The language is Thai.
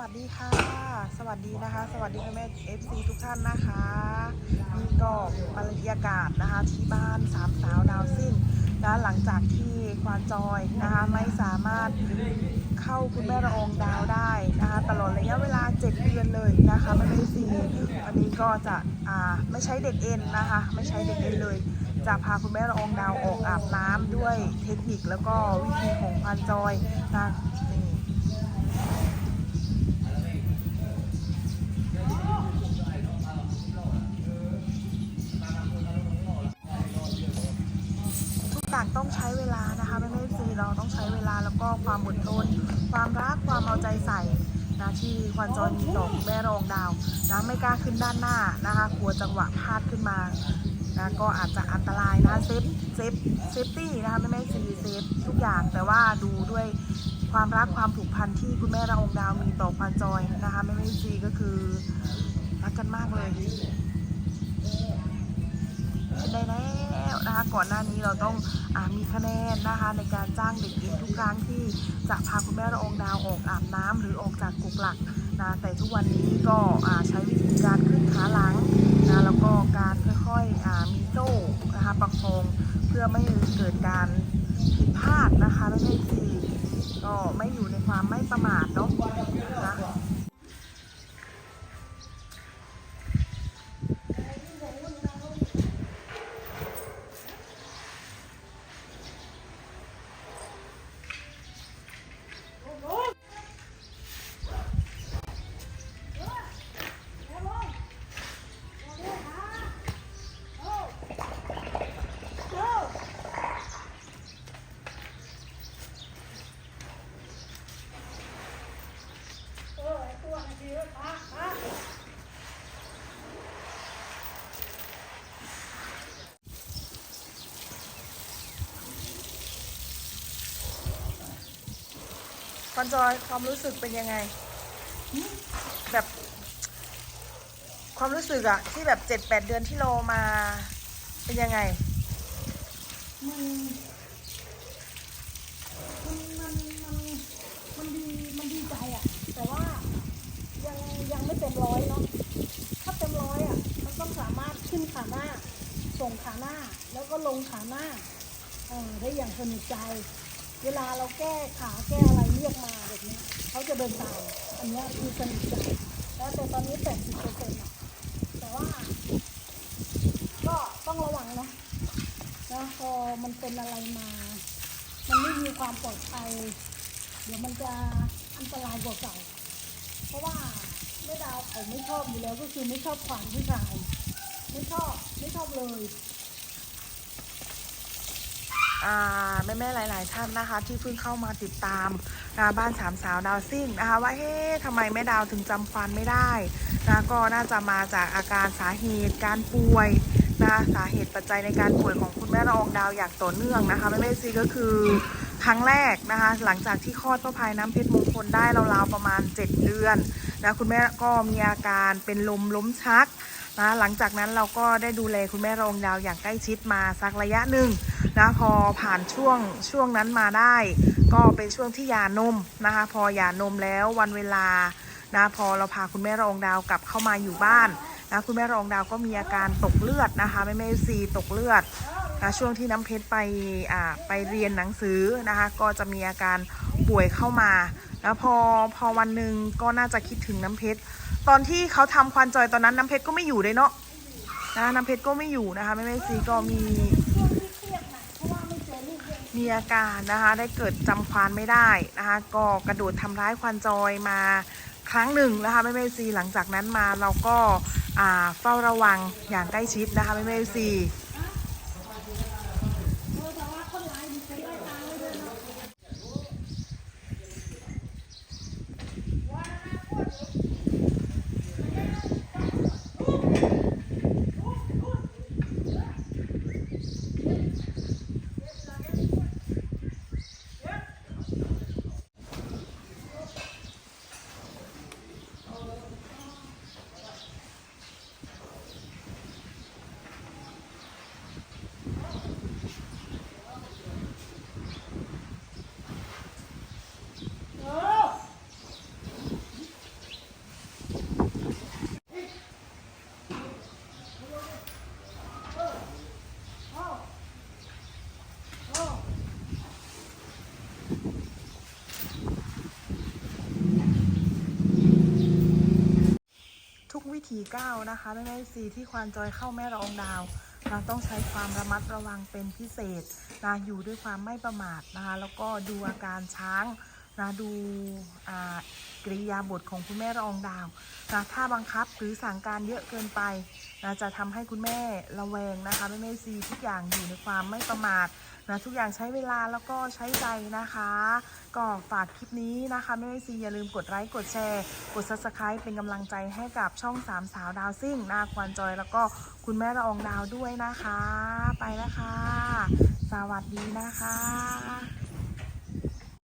วัสดีค่ะ สวัสดีนะคะ สวัสดีคุณแม่เอฟซีทุกท่านนะคะนี่ก็บรรยากาศนะคะที่บ้านสามสาวดาวซิ่งนะหลังจากที่ควานจอยนะคะไม่สามารถเข้าคุณแม่ละองดาวได้นะคะตลอดระยะเวลา 7 เดือนเลยนะคะแม่เอฟซีวันนี้ก็จะอ่าไม่ใช้เด็กเอ็นนะคะ ไม่ใช้เด็กเอ็นเลยจะพาคุณแม่ละองดาวออกอาบน้ำด้วยเทคนิคแล้วก็วิธีของควานจอยนะ นี่ทุกอย่างต้องใช้เวลานะคะไม่ไม่ซีเราต้องใช้เวลาแล้วก็ความอดทนความรักความเอาใจใส่นะที่ควันจรมีต่อแม่รองดาวนะไม่กล้าขึ้นด้านหน้านะคะกลัวจังหวะพลาดขึ้นมานะก็อาจจะอันตรายนะเซฟเซฟเซฟตี้นะคะไม่ไม่ซีเซฟทุกอย่างแต่ว่าดูด้วยความรักความผูกพันที่คุณแม่รองดาวมีต่อควันจอยนะคะไม่ไม่ซีก็คือรักกันมากเลย ได้แล้วนะคะก่อนหน้านี้เราต้องอมีคะแนนนะคะในการจ้างเด็กหญิงทุกครั้งที่จะพาคุณแม่ละองดาวออกอาบน้ำหรือออกจากกุกหลักนะแต่ทุกวันนี้ก็ใช้วิธีการขึ้นขาหลังนะแล้วก็การค่อยๆมีโซ่นะคะประคองเพื่อไม่ให้เกิดการผิดพลาดนะคะไม่ให้สีก็ไม่อยู่ในความไม่ประมาทเนาะนะ คอนจอยความรู้สึกเป็นยังไง แบบ ความรู้สึกอะที่แบบเจ็ดแปดเดือนที่เรามาเป็นยังไง มัน มันมันมันมันดีมันดีใจอะแต่ว่ายังยังไม่เต็มร้อยเนาะถ้าเต็มร้อยอะมันต้องสามารถขึ้นขาหน้า ส่งขาหน้าแล้วก็ลงขาหน้าได้อย่างสนิทใจ เวลาเราแก้ขาแก้อะไรเรียกมาแบบนี้เขาจะเดินตามอันนี้คือสนิทใจแล้วแต่ตอนนี้แปดสิบเปอร์เซ็นต์ะแต่ว่า ก็ต้องระวังนะนะพอมันเป็นอะไรมา มันไม่มีความปลอดภัยเดี๋ยวมันจะอันตรายกว่าเก่า เพราะว่าแม่ดาวเขาไม่ชอบอยู่แล้วก็คือไม่ชอบขวานผู้ชายไม่ชอบไม่ชอบเลย แม่แม่ๆหลาย ๆ ท่านนะคะ ที่เพิ่งเข้ามาติดตามนะบ้านสามสาวดาวซิ่งนะคะว่าเฮ้ทำไมแม่ดาวถึงจำฟันไม่ได้นะก็น่าจะมาจากอาการสาเหตุการป่วยนะสาเหตุปัจจัยในการป่วยของคุณแม่ละอองดาวอย่างต่อเนื่องนะคะแม่แม่ซีก็คือครั้งแรกนะคะ หลังจากที่คลอดพ่อพายน้ำเพชรมงคลได้ราวๆประมาณ 7 เดือนนะคุณแม่ก็มีอาการเป็นลมล้มชักนะหลังจากนั้นเราก็ได้ดูแลคุณแม่รองดาวอย่างใกล้ชิดมาสักระยะหนึ่ง นะพอผ่านช่วงช่วงนั้นมาได้ ก็เป็นช่วงที่ยานมนะคะ พอยานมแล้ววันเวลานะพอเราพาคุณแม่รองดาวกลับเข้ามาอยู่บ้านนะคุณแม่รองดาวก็มีอาการตกเลือดนะคะแม่แม่ซีตกเลือดนะช่วงที่น้ำเพชรไปอ่าไปเรียนหนังสือนะคะ ก็จะมีอาการป่วยเข้ามาแล้วพอพอวันหนึ่งก็น่าจะคิดถึงน้ำเพชรตอนที่เขาทำควันจอยตอนนั้นน้ำเพชรก็ไม่อยู่เลยเนาะนะน้ำเพชรก็ไม่อยู่นะคะแม่แม่ซีก็มี มีอาการนะคะได้เกิดจำควานไม่ได้นะคะก็กระโดดทำร้ายควันจอยมาครั้งหนึ่งนะคะแม่เมซีหลังจากนั้นมาเราก็เฝ้าระวังอย่างใกล้ชิดนะคะแม่เมซี เออแต่ว่าคนร้ายมีคนไล่ตามเลยด้วยเนาะ ค 49นะคะแม่แม่ซีที่ควานจอยเข้าแม่ละอองดาวนะต้องใช้ความระมัดระวังเป็นพิเศษนะอยู่ด้วยความไม่ประมาทนะคะแล้วก็ดูอาการช้างนะดูอ่า กริยาบทของคุณแม่ละอองดาวนะถ้าบังคับหรือสั่งการเยอะเกินไปนะจะทำให้คุณแม่ระแวงนะคะแม่แม่ซีทุกอย่างอยู่ในความไม่ประมาทนะทุกอย่างใช้เวลาแล้วก็ใช้ใจนะคะ ก็ฝากคลิปนี้นะคะแม่แม่ซีอย่าลืมกดไลค์กดแชร์ กด subscribe เป็นกำลังใจให้กับช่องสามสาวดาวซิ่งนาควานจอยแล้วก็คุณแม่ละอองดาวด้วยนะคะ ไปแล้วค่ะสวัสดีนะคะ